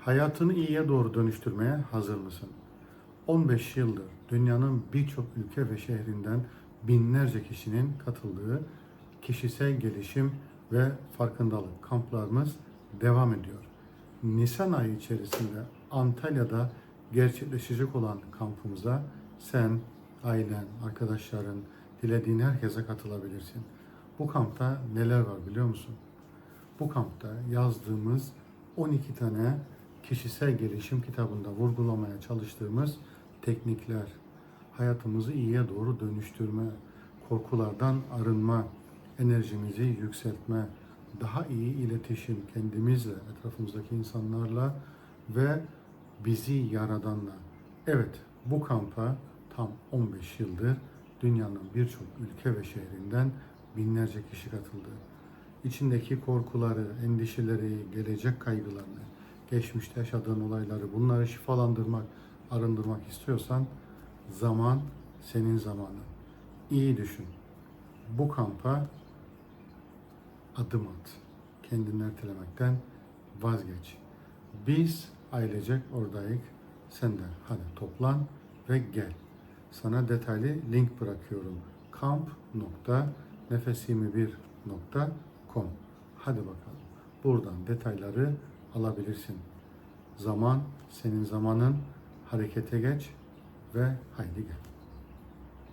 Hayatını iyiye doğru dönüştürmeye hazır mısın? 15 yıldır dünyanın birçok ülke ve şehrinden binlerce kişinin katıldığı kişisel gelişim ve farkındalık kamplarımız devam ediyor. Nisan ayı içerisinde Antalya'da gerçekleşecek olan kampımıza sen, ailen, arkadaşların, dilediğin herkese katılabilirsin. Bu kampta neler var biliyor musun? Bu kampta yazdığımız 12 tane kişisel gelişim kitabında vurgulamaya çalıştığımız teknikler, hayatımızı iyiye doğru dönüştürme, korkulardan arınma, enerjimizi yükseltme, daha iyi iletişim kendimizle, etrafımızdaki insanlarla ve bizi yaradanla. Evet, bu kampa tam 15 yıldır dünyanın birçok ülke ve şehrinden binlerce kişi katıldı. İçindeki korkuları, endişeleri, gelecek kaygılarını, geçmişte yaşadığın olayları bunları şifalandırmak, arındırmak istiyorsan zaman senin zamanın. İyi düşün. Bu kampa adım at. Kendini ertelemekten vazgeç. Biz ailecek oradayız. Sen de hadi toplan ve gel. Sana detaylı link bırakıyorum. kamp.nefes21.com Hadi bakalım. Buradan detayları alabilirsin. Zaman senin zamanın. Harekete geç ve haydi gel.